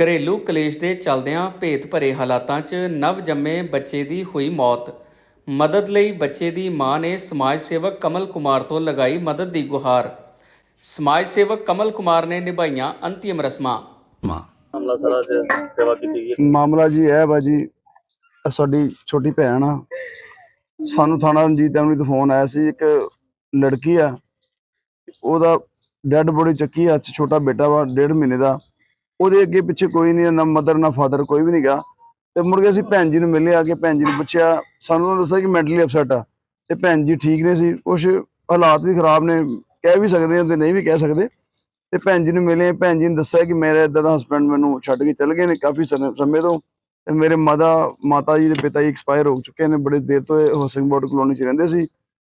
ਘਰੇਲੂ ਕਲੇਸ਼ ਦੇ ਚੱਲਦਿਆਂ ਭੇਤ ਭਰੇ ਹਾਲਾਤਾਂ 'ਚ ਨਵ ਜੰਮੇ ਬੱਚੇ ਦੀ ਹੋਈ ਮੌਤ। ਮਦਦ ਲਈ ਬੱਚੇ ਦੀ ਮਾਂ ਨੇ ਸਮਾਜ ਸੇਵਕ ਕਮਲ ਕੁਮਾਰ ਤੋਂ ਲਗਾਈ ਮਦਦ ਦੀ ਗੁਹਾਰ। ਸਮਾਜ ਸੇਵਕ ਕਮਲ ਕੁਮਾਰ ਨੇ ਨਿਭਾਈਆਂ ਅੰਤਿਮ ਰਸਮਾਂ। ਮਾਂ ਹਮਲਾ ਸਾਰਾ ਸੇਵਾ ਕੀਤੀ ਗਈ ਮਾਮਲਾ ਜੀ ਇਹ ਵਾ ਜੀ ਇਹ ਸਾਡੀ ਛੋਟੀ ਭੈਣ ਆ। ਸਾਨੂੰ ਥਾਣਾ ਰਣਜੀਤ ਐਵਨੀ ਤੋਂ ਫੋਨ ਆਇਆ ਸੀ ਇੱਕ ਲੜਕੀ ਆ। ਉਹਦਾ ਡੈੱਡ ਬੋਡੀ ਚੱਕੀ ਆ ਚ ਛੋਟਾ ਬੇਟਾ ਵਾ ਡੇਢ ਮਹੀਨੇ ਦਾ। ਉਹਦੇ ਅੱਗੇ ਪਿੱਛੇ ਕੋਈ ਨਹੀਂ ਨਾ ਮਦਰ ਨਾ ਫਾਦਰ ਕੋਈ ਵੀ ਨਹੀਂਗਾ ਤੇ ਮੁੜ ਕੇ ਅਸੀਂ ਭੈਣ ਜੀ ਨੂੰ ਮਿਲੇ ਆ ਕੇ, ਭੈਣ ਜੀ ਨੂੰ ਪੁੱਛਿਆ, ਸਾਨੂੰ ਉਹਨਾਂ ਦੱਸਿਆ ਕਿ ਮੈਂਟਲੀ ਅਪਸੈਟ ਆ। ਤੇ ਭੈਣ ਜੀ ਠੀਕ ਨੇ ਸੀ ਕੁਝ ਹਾਲਾਤ ਵੀ ਖਰਾਬ ਨੇ, ਕਹਿ ਵੀ ਸਕਦੇ ਹਾਂ ਤੇ ਨਹੀਂ ਵੀ ਕਹਿ ਸਕਦੇ। ਤੇ ਭੈਣ ਜੀ ਨੂੰ ਮਿਲੇ, ਭੈਣ ਜੀ ਨੇ ਦੱਸਿਆ ਕਿ ਮੇਰੇ ਇਦਾਂ ਦਾ ਹਸਬੰਡ ਮੈਨੂੰ ਛੱਡ ਕੇ ਚਲ ਗਏ ਨੇ ਕਾਫੀ ਸਨ- ਸਮੇਂ ਤੋਂ। ਤੇ ਮੇਰੇ ਮਾਤਾ ਮਾਤਾ ਜੀ ਦੇ ਪਿਤਾ ਜੀ ਐਕਸਪਾਇਰ ਹੋ ਚੁੱਕੇ ਨੇ, ਬੜੇ ਦੇਰ ਤੋਂ ਇਹ ਹੋਸਿੰਗ ਬੋਰਡ ਕਲੋਨੀ 'ਚ ਰਹਿੰਦੇ ਸੀ।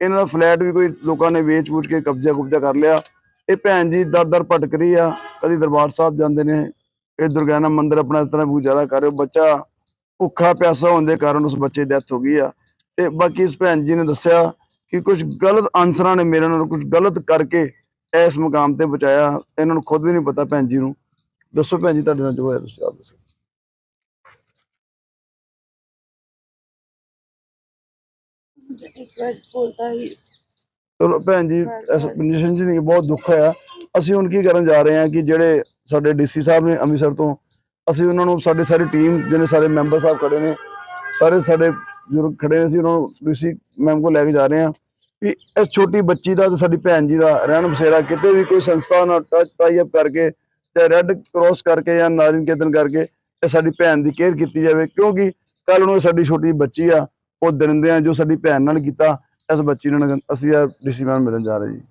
ਇਹਨਾਂ ਦਾ ਫਲੈਟ ਵੀ ਕੋਈ ਲੋਕਾਂ ਨੇ ਵੇਚ-ਵੂਚ ਕੇ ਕਬਜ਼ਾ ਕੁਬਜ਼ਾ ਕਰ ਲਿਆ। ਇਹ ਭੈਣ ਜੀ ਦਰ ਦਰ ਭਟਕ ਰਹੀ ਆ, ਕਦੀ ਦਰਬਾਰ ਸਾਹਿਬ ਜਾਂਦੇ ਨੇ, ਇਹ ਦੁਰਗਿਆਨਾ ਮੰਦਿਰ ਆਪਣਾ ਇਸ ਤਰ੍ਹਾਂ ਗੁਜ਼ਾਰਾ ਕਰ ਰਹੇ ਬੱਚਾ ਭੁੱਖਾ ਪਿਆਸਾ ਹੋਣ ਦੇ ਕਾਰਨ ਉਸ ਬੱਚੇ ਦੀ ਡੈਥ ਹੋ ਗਈ ਆ। ਤੇ ਬਾਕੀ ਇਸ ਭੈਣ ਜੀ ਨੇ ਦੱਸਿਆ ਕਿ ਕੁਝ ਗਲਤ ਅਨਸਰਾਂ ਨੇ ਮੇਰੇ ਨਾਲ ਕੁਝ ਗਲਤ ਕਰਕੇ ਇਸ ਮੁਕਾਮ ਤੇ ਬਚਾਇਆ, ਇਹਨਾਂ ਨੂੰ ਖੁਦ ਵੀ ਨਹੀਂ ਪਤਾ ਭੈਣ ਜੀ ਨੂੰ। ਦੱਸੋ ਭੈਣ ਜੀ, ਤੁਹਾਡੇ ਨਾਲ ਜੋ ਹੋਇਆ, ਤੁਸੀਂ ਆਪ ਦੱਸੋ। ਇੱਕ ਵਾਰ ਬੋਲਦਾ ਹੀ ਚਲੋ ਭੈਣ ਜੀ ਇਸ ਕੰਡੀਸ਼ਨ 'ਚ ਨਹੀਂ ਬਹੁਤ ਦੁੱਖ ਹੋਇਆ। ਅਸੀਂ ਹੁਣ ਕੀ ਕਰਨ ਜਾ ਰਹੇ ਹਾਂ ਕਿ ਜਿਹੜੇ ਸਾਡੇ ਡੀਸੀ ਸਾਹਿਬ ਨੇ ਅੰਮ੍ਰਿਤਸਰ ਤੋਂ ਅਸੀਂ ਉਹਨਾਂ ਨੂੰ ਸਾਡੇ ਸਾਰੀ ਟੀਮ ਜਿਹਨੇ ਸਾਰੇ ਮੈਂਬਰ ਸਾਹਿਬ ਖੜੇ ਨੇ ਸਾਰੇ ਸਾਡੇ ਜੋ ਖੜੇ ਨੇ ਅਸੀਂ ਉਹਨਾਂ ਨੂੰ ਡੀਸੀ ਮੈਮ ਕੋਲ ਲੈ ਕੇ ਜਾ ਰਹੇ ਹਾਂ ਕਿ ਇਸ ਛੋਟੀ ਬੱਚੀ ਦਾ ਤੇ ਸਾਡੀ ਭੈਣ ਜੀ ਦਾ ਰਹਿਣ ਬਸੇਰਾ ਕਿਤੇ ਵੀ ਕੋਈ ਸੰਸਥਾ ਨਾਲ ਟੱਚ ਟਾਈ ਅਪ ਕਰਕੇ ਤੇ ਰੈੱਡ ਕ੍ਰੋਸ ਕਰਕੇ ਜਾਂ ਨਾਰਿਨ ਕੀਰਤਨ ਕਰਕੇ ਇਹ ਸਾਡੀ ਭੈਣ ਦੀ ਕੇਅਰ ਕੀਤੀ ਜਾਵੇ ਕਿਉਂਕਿ ਕੱਲ ਨੂੰ ਸਾਡੀ ਛੋਟੀ ਬੱਚੀ ਆ ਉਹ ਦਰਿੰਦੇ ਆ ਜੋ ਸਾਡੀ ਭੈਣ ਨਾਲ ਕੀਤਾ ਇਸ ਬੱਚੀ ਨਾਲ ਅਸੀਂ ਆ ਡੀਸੀ ਮੈਮ ਮਿਲਣ ਜਾ ਰਹੇ ਜੀ।